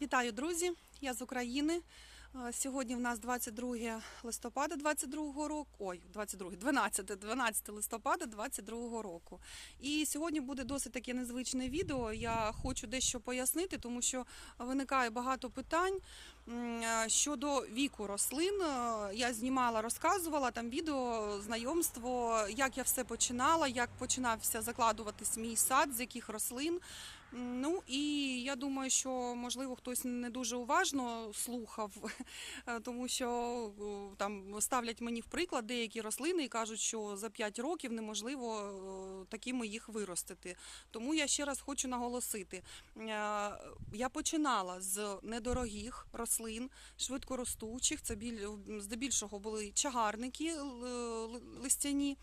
Вітаю, друзі! Я з України. Е, Сьогодні в нас 22 листопада 22 року. Ой, 22, 12, 12 листопада 22 року. І сьогодні буде досить таке незвичне відео. Я хочу дещо пояснити, тому що виникає багато питань е, щодо віку рослин. Е, Я знімала, розказувала там відео, знайомство, як я все починала, як починався закладуватись мій сад, з яких рослин. Ну і я думаю, що можливо хтось не дуже уважно слухав, е, тому що там ставлять мені в приклад деякі рослини і кажуть, що за 5 років неможливо такими їх виростити. Тому я ще раз хочу наголосити: е, я починала з недорогих рослин, швидкоростучих. Це біль здебільшого були чагарники листяні.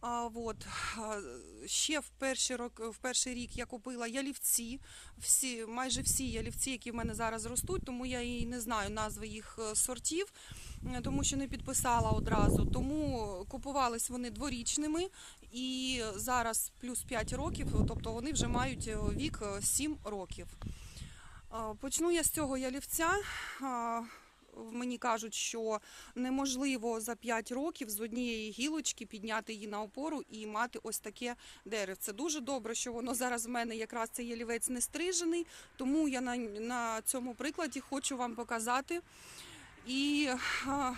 А, вот. а, Ще в перший, рок, в перший рік я купила ялівці, всі, майже всі ялівці, які в мене зараз ростуть, тому я і не знаю назви їх е, сортів, е, тому що не підписала одразу. Тому купувались вони дворічними і зараз плюс 5 років, тобто вони вже мають е, вік е, 7 років. Почну я з цього ялівця. Мені кажуть, що неможливо за 5 років з однієї гілочки підняти її на опору і мати ось таке дерево. Це дуже добре, що воно зараз в мене якраз цей ялівець не стрижений, тому я на, на цьому прикладі хочу вам показати. І а,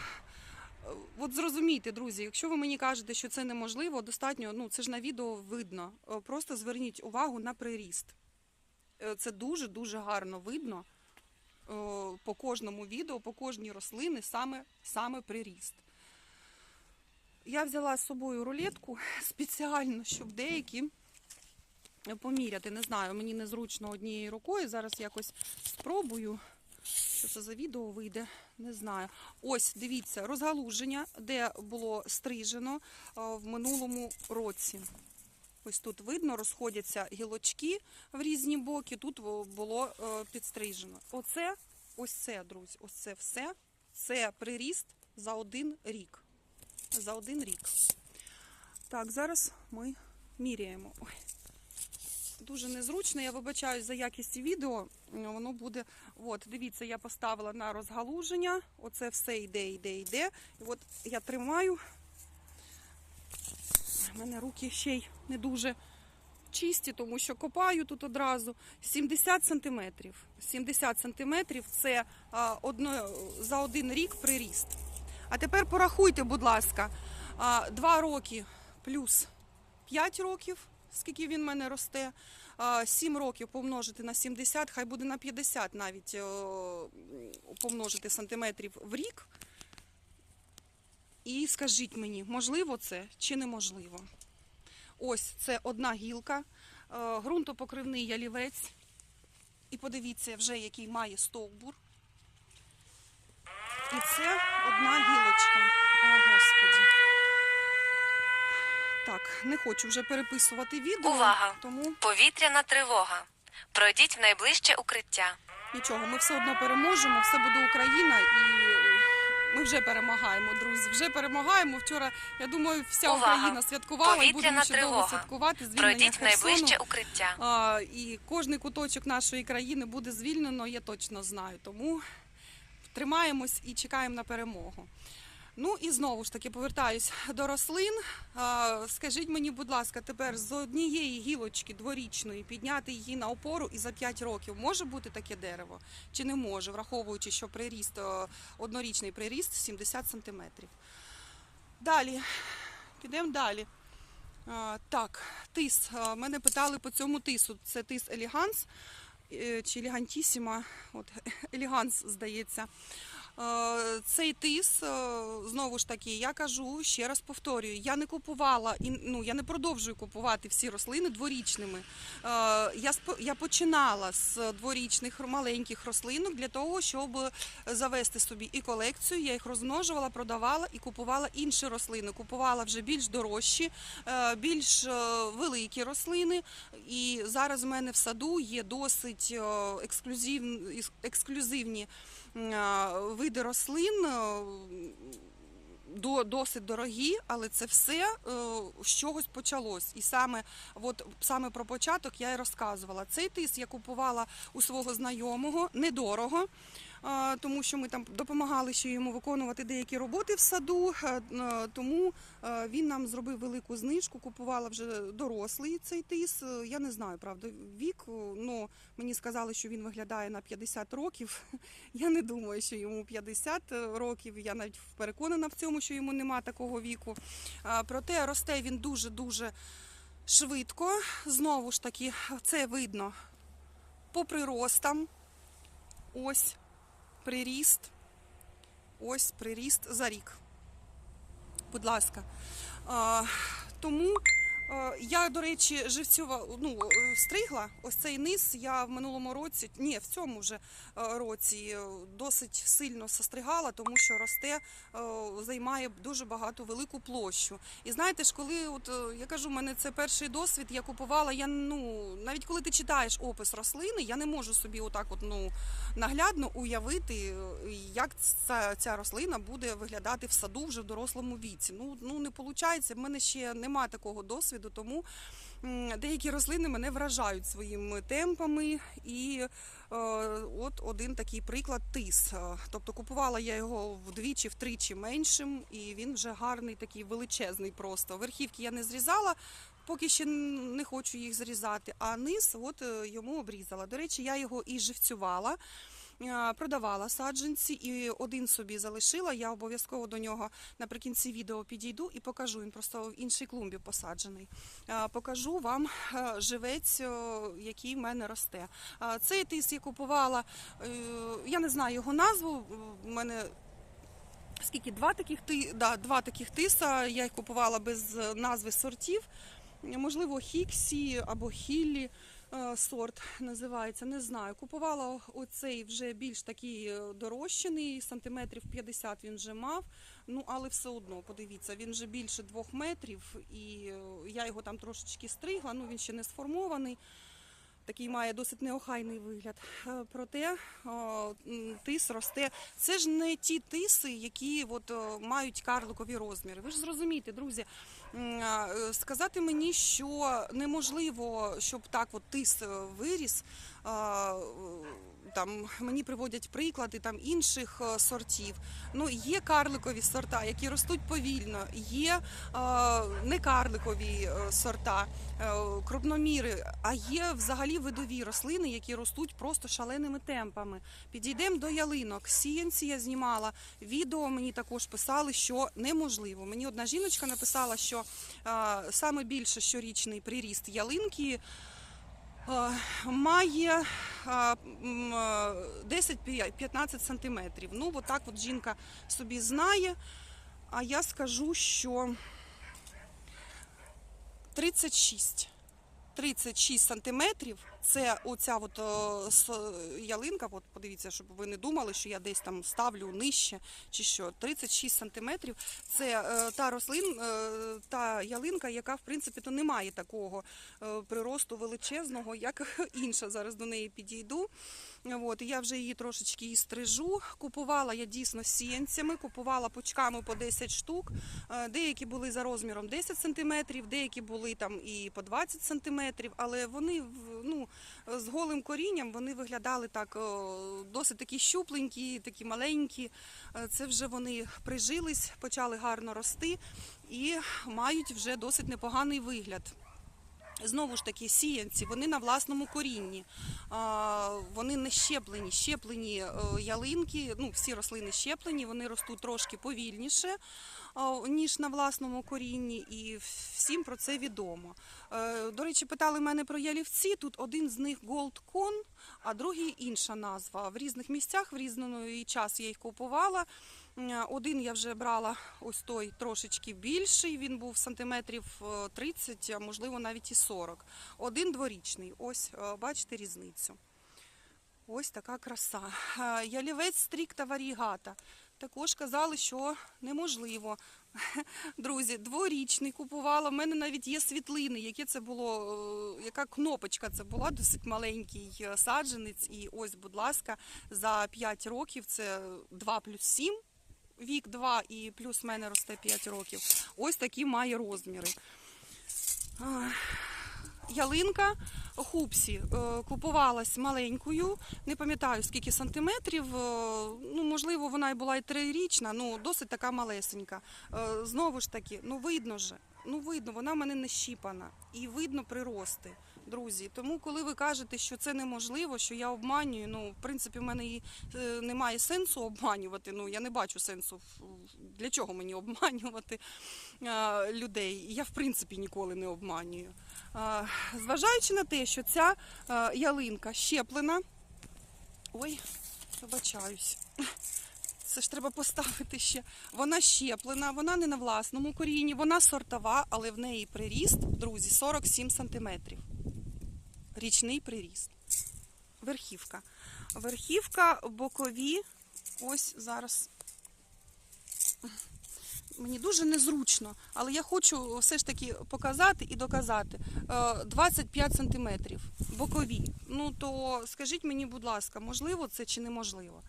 от зрозумійте, друзі, якщо ви мені кажете, що це неможливо, достатньо, ну це ж на відео видно. Е, Просто зверніть увагу на приріст. Е, Це дуже-дуже гарно видно по кожному відео, по кожній рослини саме, саме приріст. Я взяла з собою рулетку спеціально, щоб деякі поміряти. Не знаю, мені незручно однією рукою. Зараз якось спробую. Що це за відео вийде, не знаю. Ось, дивіться, розгалуження, де було стрижено е, в минулому році. Ось тут видно, розходяться гілочки в різні боки, тут було е, підстрижено. Оце, ось це, друзі, ось це все. Це приріст за один рік. За один рік. Так, зараз ми міряємо. Ой. Дуже незручно, я вибачаюсь за якість відео. Воно буде. От, дивіться, я поставила на розгалуження. Оце все йде, йде, йде. І от я тримаю. У мене руки ще й не дуже чисті, тому що копаю тут одразу 70 сантиметрів. 70 сантиметрів це а, одно, за один рік приріст. А тепер порахуйте, будь ласка, а, 2 роки плюс 5 років, скільки він в мене росте. а, 7 років помножити на 70, хай буде на 50 навіть е, помножити сантиметрів в рік. І скажіть мені, можливо це чи неможливо? Ось це одна гілка, е, ґрунтопокривний ялівець. І подивіться вже, який має стовбур. І це одна гілочка. О, Господі. Так, не хочу вже переписувати відео. Увага! Тому Повітряна тривога. Пройдіть в найближче укриття. нічого, ми все одно переможемо, все буде Україна і ми вже перемагаємо, друзі. Вже перемагаємо. Вчора, я думаю, вся Увага! Україна святкувала і будемо Повітряна ще довго тривога. святкувати звільнення Пройдіть Херсону. найближче укриття. А, і кожний куточок нашої країни буде звільнено, я точно знаю. Тому тримаємось і чекаємо на перемогу. Ну і знову ж таки повертаюсь до рослин. Скажіть мені, будь ласка, тепер з однієї гілочки дворічної підняти її на опору і за 5 років може бути таке дерево? Чи не може, враховуючи, що приріст, однорічний приріст 70 сантиметрів. Далі, підемо далі. Так, тис. Мене питали по цьому тису. Це тис еліганс е, чи елегантісіма. От еліганс, здається. Е, Цей тис, е, знову ж таки, я кажу, ще раз повторюю, я не купувала і ну я не продовжую купувати всі рослини дворічними. Е, Я починала з дворічних маленьких рослинок для того, щоб завести собі і колекцію. Я їх розмножувала, продавала і купувала інші рослини. Купувала вже більш дорожчі, більш великі рослини. І зараз в мене в саду є досить ексклюзивні, ексклюзивні види рослин. е, до, досить дорогі, але це все е, з чогось почалось. І саме, от, саме про початок я і розказувала. Цей тис я купувала у свого знайомого недорого. Тому що ми там допомагали ще йому виконувати деякі роботи в саду, е, тому е, він нам зробив велику знижку, купувала вже дорослий цей тис. Е, Я не знаю, правда, вік. Ну мені сказали, що він виглядає на 50 років. Я не думаю, що йому 50 років. Я навіть переконана в цьому, що йому нема такого віку. Проте росте він дуже-дуже швидко. Знову ж таки, це видно по приростам. Ось приріст. Ось приріст за рік. Будь ласка. Тому я, до речі, живцюва, ну, е, стригла ось цей низ. Я в минулому році, ні, в цьому вже е, році е, досить сильно состригала, тому що росте, е, займає дуже багато велику площу. І знаєте ж, коли от е, я кажу, в мене це перший досвід, я купувала. Я ну навіть коли ти читаєш опис рослини, я не можу собі отак, от ну наглядно уявити, е, як ця, ця рослина буде виглядати в саду вже в дорослому віці. Ну ну не виходить, в мене ще немає такого досвіду, тому деякі рослини мене вражають своїми темпами. І е, от один такий приклад тис. Е, Тобто купувала я його вдвічі, втричі меншим, і він вже гарний, такий величезний просто. Верхівки я не зрізала. Поки ще не хочу їх зрізати, а низ от е, йому обрізала. До речі, я його і живцювала, продавала саджанці, і один собі залишила. Я обов'язково до нього наприкінці відео підійду і покажу. Він просто в іншій клумбі посаджений. Е, Покажу вам е, живець, е, який в мене росте. Е, Цей тис я купувала, е, я не знаю його назву. У мене скільки два таких ти да, два таких тиса. Я їх купувала без е, назви сортів. Можливо, Хіксі або Хіллі е, сорт називається. Не знаю. Купувала оцей вже більш такий е, дорощений, сантиметрів 50 він вже мав. Ну, але все одно, подивіться, він вже більше двох метрів, і е, я його там трошечки стригла. Ну він ще не сформований. Такий має досить неохайний вигляд. Е, Проте тис росте. Це ж не ті тиси, які от, мають карликові розміри. Ви ж зрозумієте, друзі, е, сказати мені, що неможливо, щоб так от тис е, виріс. Там мені приводять приклади там інших е, сортів. Ну є карликові сорта, які ростуть повільно. Є е, некарликові е, сорта, крупноміри, а є взагалі видові рослини, які ростуть просто шаленими темпами. Підійдемо до ялинок. Сіянці я знімала відео. Мені також писали, що неможливо. Мені одна жіночка написала, що саме більше щорічний приріст ялинки. Е, Має е, м, е, 10-15 сантиметрів. Ну, отак так от жінка собі знає. А я скажу, що 36. 36 сантиметрів. Це оця от е, ялинка. От подивіться, щоб ви не думали, що я десь там ставлю нижче чи що. 36 сантиметрів. Це е, та рослин, е, та ялинка, яка в принципі то не має такого приросту величезного, як інша. Зараз до неї підійду. От, я вже її трошечки і стрижу. Купувала я дійсно сіянцями, купувала пучками по 10 штук. Деякі були за розміром 10 сантиметрів, деякі були там і по 20 сантиметрів, але вони в- ну, з голим корінням вони виглядали так досить такі щупленькі, такі маленькі. Е, Це вже вони прижились, почали гарно рости і мають вже досить непоганий вигляд. Знову ж таки, сіянці, вони на власному корінні. А, Вони не щеплені, щеплені е, ялинки, ну всі рослини щеплені, вони ростуть трошки повільніше, ніж на власному корінні, і всім про це відомо. Е, До речі, питали мене про ялівці. Тут один з них Gold Con, а другий інша назва. В різних місцях, в різний час я їх купувала. Один я вже брала ось той трошечки більший, він був сантиметрів е, 30, а можливо навіть і 40. Один дворічний. Ось е, бачите різницю. Ось така краса. Е, Ялівець стрікта варігата. Також казали, що неможливо. Друзі, дворічний купувала. У мене навіть є світлини, яке це було, е, яка кнопочка це була, досить маленький е, саджанець. І ось, будь ласка, за 5 років це 2 плюс 7 вік 2 і плюс в мене росте 5 років. Ось такі має розміри. Ялинка хупсі е, купувалась маленькою, не пам'ятаю скільки сантиметрів. е, Ну, можливо, вона і була і трирічна, ну досить така малесенька. Е, Знову ж таки, ну видно же, ну видно, вона в мене не щіпана і видно прирости. Друзі, тому коли ви кажете, що це неможливо, що я обманюю, ну в принципі, в мене і е, немає сенсу обманювати. Ну я не бачу сенсу для чого мені обманювати людей. Я в принципі ніколи не обманюю. Зважаючи на те, що ця ялинка щеплена. Ой, вибачаюсь. Це ж треба поставити ще. Вона щеплена, вона не на власному корінні, вона сортова, але в неї приріст, друзі, 47 сантиметрів. Річний приріст. Верхівка. Верхівка бокові. Ось зараз. Мені дуже незручно, але я хочу все ж таки показати і доказати. Е, 25 сантиметрів бокові. Ну то скажіть мені, будь ласка, можливо це чи неможливо?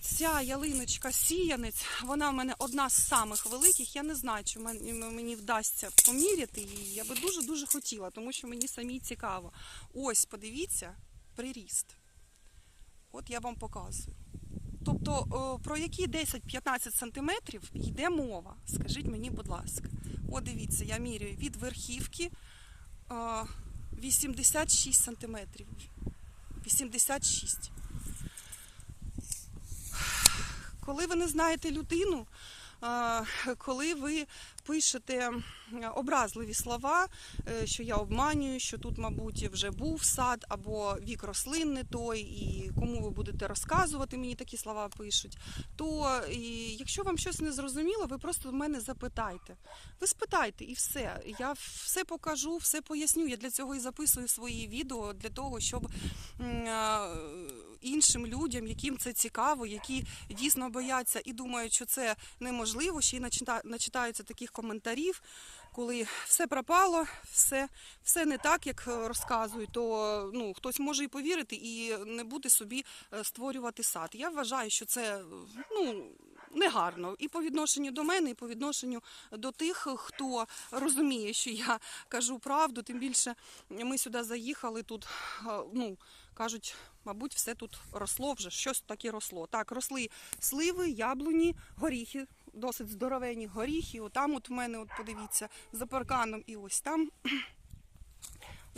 Ця ялиночка сіянець, вона в мене одна з самих великих. Я не знаю, чи мені, мені вдасться поміряти її. Я би дуже-дуже хотіла, тому що мені самій цікаво. Ось, подивіться, приріст. От я вам показую. Тобто, про які 10-15 сантиметрів йде мова? Скажіть мені, будь ласка. От дивіться, я міряю від верхівки е, 86 сантиметрів. 86. Коли ви не знаєте людину, коли ви пишете образливі слова, е, що я обманюю, що тут, мабуть, вже був сад або вік рослин не той, і кому ви будете розказувати, мені такі слова пишуть, то і, якщо вам щось не зрозуміло, ви просто в мене запитайте. Ви спитайте і все. Я все покажу, все поясню. Я для цього і записую свої відео, для того, щоб іншим людям, яким це цікаво, які дійсно бояться і думають, що це неможливо, ще й начита- начитаються таких коментарів, коли все пропало, все, все не так, як е, розказують, то ну, хтось може і повірити і не буде собі е, створювати сад. Я вважаю, що це е, ну, негарно і по відношенню до мене, і по відношенню до тих, хто розуміє, що я кажу правду. Тим більше ми сюди заїхали тут, е, ну кажуть, мабуть, все тут росло вже, щось таке росло. Так, росли сливи, яблуні, горіхи, досить здоровенні горіхи. Отам от в мене, от подивіться, за парканом і ось там.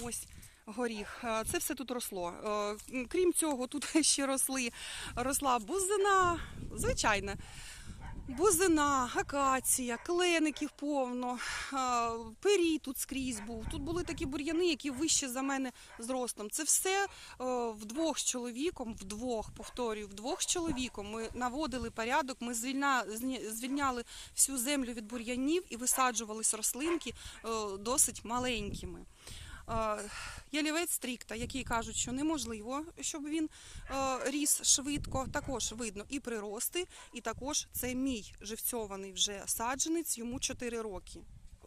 Ось горіх. Е, Це все тут росло. Е, Крім цього, тут ще росли, росла бузина, звичайна. Бузина, акація, клеників повно, пирій тут скрізь був. Тут були такі бур'яни, які вище за мене зростом. Це все е, вдвох з чоловіком, вдвох, повторюю, вдвох з чоловіком. Ми наводили порядок, ми звільняли всю землю від бур'янів і висаджувались рослинки е, досить маленькими. Ялівець стрікта, який кажуть, що неможливо, щоб він ріс швидко. Також видно і прирости, і також це мій живцьований вже саджанець, йому 4 роки.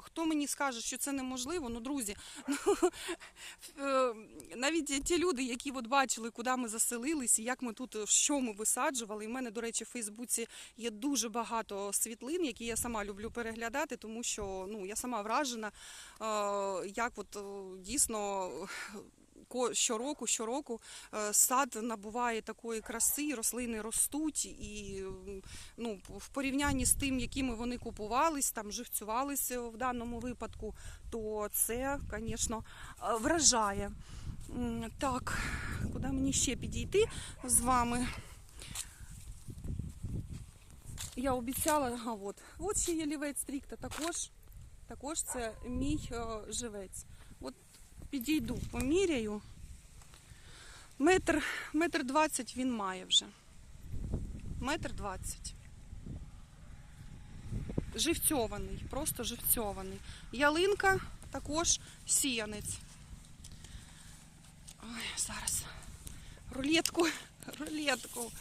Хто мені скаже, що це неможливо? Ну, друзі, ну, е, навіть ті люди, які от бачили, куди ми заселились, і як ми тут, е, що ми висаджували. І в мене, до речі, в Фейсбуці є дуже багато світлин, які я сама люблю переглядати, тому що ну, я сама вражена, е, як от дійсно щороку, щороку е, сад набуває такої краси, рослини ростуть, і ну, в порівнянні з тим, якими вони купувались, там живцювалися в даному випадку, то це, звісно, е, вражає. Так, куди мені ще підійти з вами? Я обіцяла, а от, от ще є лівець стрікта, також, також це мій е, живець. Підійду, поміряю. Метр, метр двадцять він має вже. Метр двадцять. Живцьований, просто живцьований. Ялинка також сіянець. Ой, зараз. Рулетку, рулетку.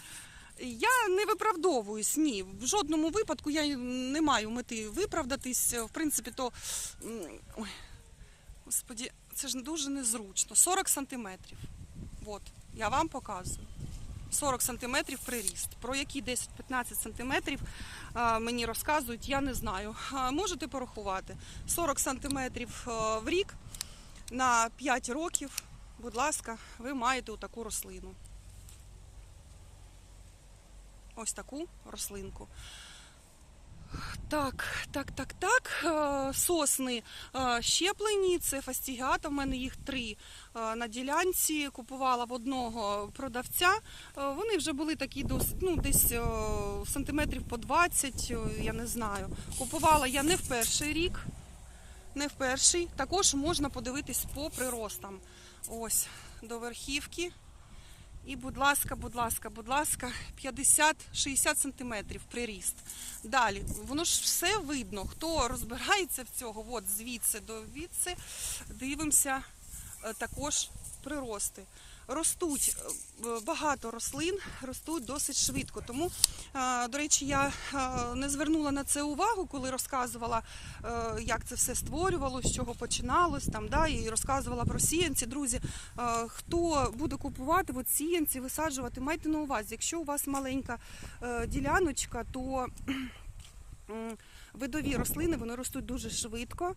Я не виправдовуюсь, ні. В жодному випадку я не маю мети виправдатись. В принципі, то. Ой, господі, це ж дуже незручно. 40 сантиметрів. От, я вам показую. 40 см приріст. Про які 10-15 см а, мені розказують, я не знаю. Можете порахувати. 40 см в рік на 5 років, будь ласка, ви маєте таку рослину. Ось таку рослинку. Так, так, так, так. Е, Сосни е, щеплені, це фастігіата. У мене їх три е, на ділянці. Купувала в одного продавця. Вони вже були такі досить, ну, десь сантиметрів по 20, е, я не знаю. Купувала я не в перший рік, не в перший. Також можна подивитись по приростам. Ось, до верхівки. І, будь ласка, будь ласка, будь ласка, 50-60 сантиметрів приріст. Далі, воно ж все видно. Хто розбирається в цього, от звідси до відси, дивимося е, також прирости. Ростуть е, багато рослин, ростуть досить швидко. Тому, е, до речі, я е, не звернула на це увагу, коли розказувала, як це все створювалося, з чого починалось там, да, і розказувала про сіянці. Друзі, хто буде купувати от сіянці, висаджувати, майте на увазі, якщо у вас маленька діляночка, то видові рослини вони ростуть дуже швидко.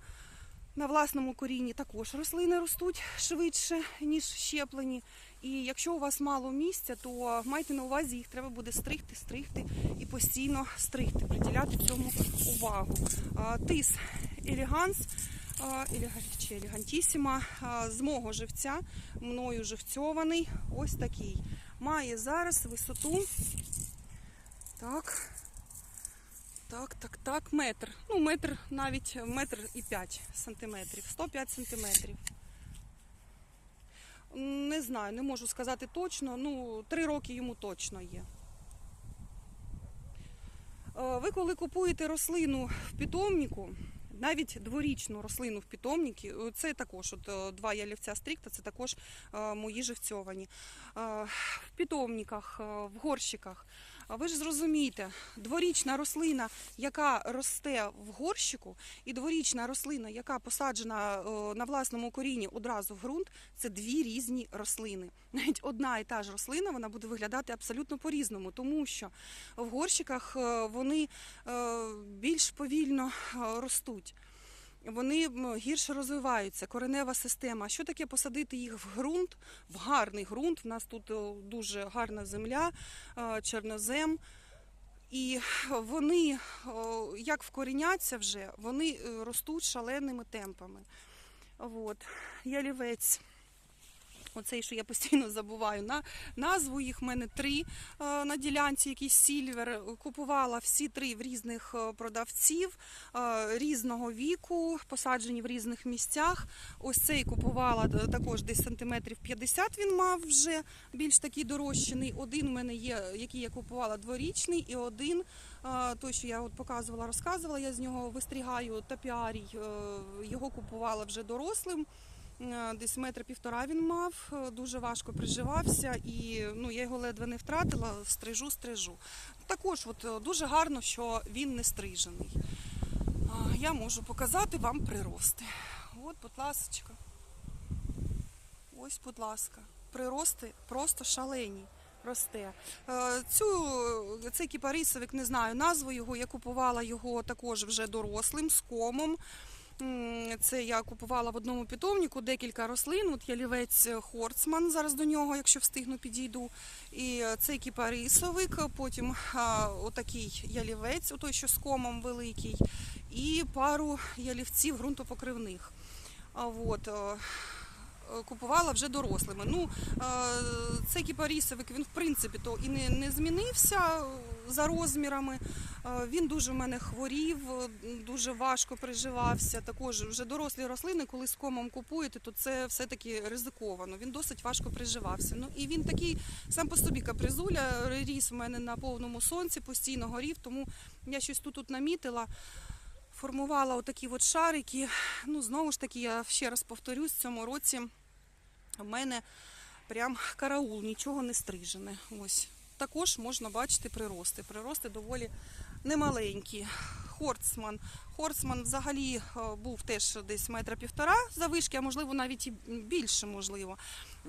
На власному корінні також рослини ростуть швидше, ніж щеплені. І якщо у вас мало місця, то майте на увазі, їх треба буде стригти, стригти і постійно стригти, приділяти цьому увагу. Тис елеганс чи з мого живця, мною живцьований, ось такий. Має зараз висоту. Так. Так, так, так, метр. Ну, метр навіть метр і 5 сантиметрів, 105 сантиметрів. Не знаю, не можу сказати точно. Ну, три роки йому точно є. Е, Ви коли купуєте рослину в питомнику, навіть дворічну рослину в питомнику, е, це також от, е, два ялівця стрікта, це також мої живцьовані. В питомниках, в горщиках. Ви ж зрозумієте, дворічна рослина, яка росте в горщику, і дворічна рослина, яка посаджена е, на власному корінні одразу в ґрунт, це дві різні рослини. Навіть одна і та ж рослина вона буде виглядати абсолютно по-різному, тому що в горщиках е, вони е, більш повільно ростуть. Вони гірше розвиваються, коренева система. Що таке посадити їх в ґрунт, в гарний ґрунт? У нас тут дуже гарна земля, чорнозем. І вони, як вкоріняться вже, вони е, ростуть шаленими темпами. От. Ялівець. Оцей, що я постійно забуваю. На назву їх в мене три е, на ділянці, якийсь сільвер. Купувала всі три в різних е, продавців е, різного віку, посаджені в різних місцях. Ось цей купувала також десь сантиметрів 50 він мав вже більш такий дорощений. Один в мене є, який я купувала дворічний, і один, той, що я от показувала, розказувала, я з нього вистрігаю топіарій. е, Його купувала вже дорослим. Е, Десь метр півтора він мав, е, дуже важко приживався, і ну я його ледве не втратила. Стрижу, стрижу. Також от е, дуже гарно, що він не стрижений. Я можу показати вам прирости. От, будь ласка. Ось, будь ласка, прирости просто шалені. Росте. Цю, цей кіпарисовик, не знаю назву його, я купувала його також вже дорослим, з комом. Це я купувала в одному питомнику декілька рослин. От ялівець Хорцман, зараз до нього, якщо встигну, підійду. І е, цей кіпарисовик, потім отакий ялівець, той, що з комом великий, і пару ялівців ґрунтопокривних. От, е, е, купувала вже дорослими. Ну, е, цей кіпарісовик, він в принципі то і не, не змінився е, за розмірами. Е, Він дуже в мене хворів, е, дуже важко приживався. Також вже дорослі рослини, коли з комом купуєте, то це все-таки ризиковано. Він досить важко приживався. Ну і він такий сам по собі капризуля, ріс в мене на повному сонці, постійно горів, тому я щось тут, тут намітила. Формувала отакі от шарики. Ну, знову ж таки, я ще раз повторюсь, в цьому році в мене прям караул, нічого не стрижене. Ось. Також можна бачити прирости. Прирости доволі немаленькі. Хорцман. Хорцман взагалі е, був теж десь метра півтора завишки, а можливо навіть і більше можливо.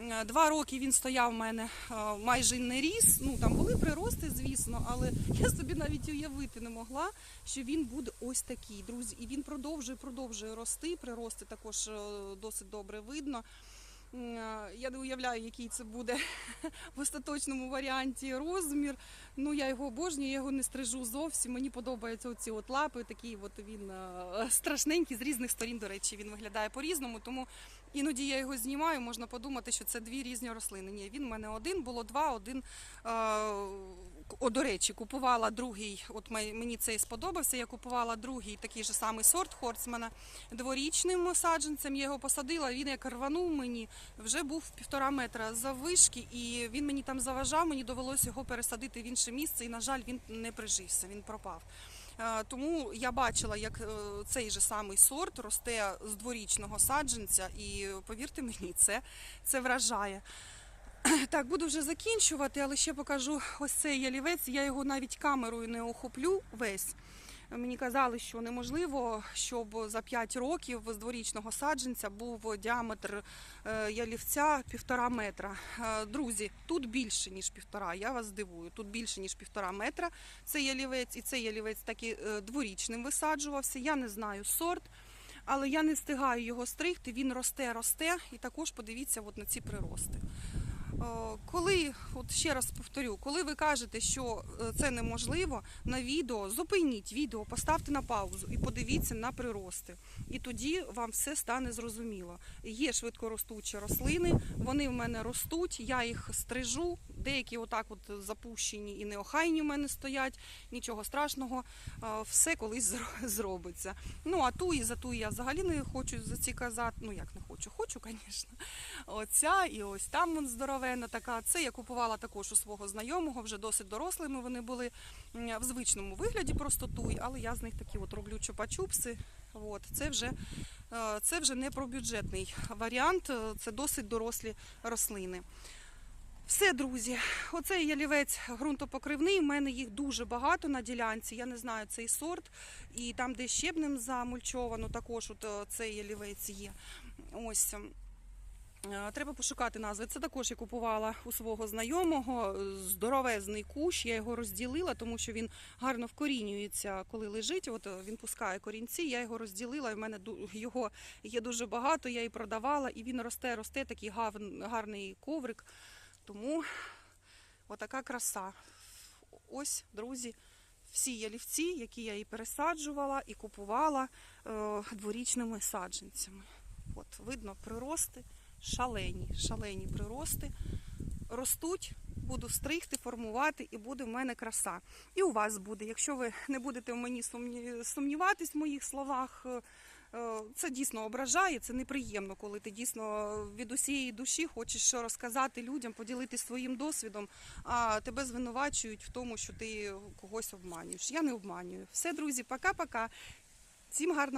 Е, Два роки він стояв в мене е, майже не ріс. Ну там були прирости, звісно, але я собі навіть уявити не могла, що він буде ось такий, друзі. І він продовжує, продовжує рости. Прирости також досить добре видно. Е, Я не уявляю, який це буде в остаточному варіанті розмір. Ну я його обожнюю, я його не стрижу зовсім. Мені подобаються оці от лапи. Такий от він е, страшненький з різних сторін. До речі, він виглядає по-різному. Тому іноді я його знімаю. Можна подумати, що це дві різні рослини. Ні, він в мене один, було два, один. Е, о, до речі, купувала другий. От мені цей сподобався. Я купувала другий такий же самий сорт Хорцмана дворічним саджанцем. Я його посадила. Він як рванув мені, вже був півтора метра заввишки, і він мені там заважав. Мені довелося його пересадити в інше місце. І на жаль, він не прижився, він пропав. Е, Тому я бачила, як е, цей же самий сорт росте з дворічного саджанця, і повірте мені, це, це вражає. Так, буду вже закінчувати, але ще покажу ось цей ялівець. Я його навіть камерою не охоплю весь. Мені казали, що неможливо, щоб за 5 років з дворічного саджанця був діаметр е, ялівця півтора метра. Е, Друзі, тут більше ніж півтора. Я вас здивую. Тут більше ніж півтора метра. Цей ялівець і цей ялівець таки е, дворічним висаджувався. Я не знаю сорт. Але я не встигаю його стригти, він росте, росте, і також подивіться от на ці прирости. Е, Коли, от ще раз повторю, коли ви кажете, що е, це неможливо, на відео зупиніть відео, поставте на паузу і подивіться на прирости. І тоді вам все стане зрозуміло. Є швидкоростучі рослини, вони в мене ростуть, я їх стрижу. Деякі отак от запущені і неохайні в мене стоять, нічого страшного, е, все колись зробиться. Ну а ту і за ту я взагалі не хочу за ці казати. Ну як не хочу, хочу, звісно. Оця і ось там вон здоровенна така. Це я купувала також у свого знайомого, вже досить дорослими вони були в звичному вигляді, просто туй, але я з них такі от роблю чупа-чупси. От, це вже е, це вже не про бюджетний варіант, е, це досить дорослі рослини. Все, друзі, оцей ялівець ґрунтопокривний. У мене їх дуже багато на ділянці. Я не знаю цей сорт. І там, де щебнем замульчовано, також от е, цей ялівець є. Ось. Е, Треба пошукати назви. Це також я купувала у свого знайомого. Здоровезний кущ. Я його розділила, тому що він гарно вкорінюється, коли лежить. От е, він пускає корінці. Я його розділила. І в мене його є дуже багато. Я і продавала, і він росте, росте такий гарний коврик. Тому отака краса. Ось, друзі, всі ялівці, які я і пересаджувала, і купувала е, дворічними саджанцями. От, видно, прирости шалені, шалені прирости. Ростуть, буду стригти, формувати, і буде в мене краса. І у вас буде. Якщо ви не будете в мені сумні- сумніватись в моїх словах, е, е, це дійсно ображає, це неприємно, коли ти дійсно від усієї душі хочеш що розказати людям, поділитися своїм досвідом, а тебе звинувачують в тому, що ти когось обманюєш. Я не обманюю. Все, друзі, пока-пока. Всім гарного.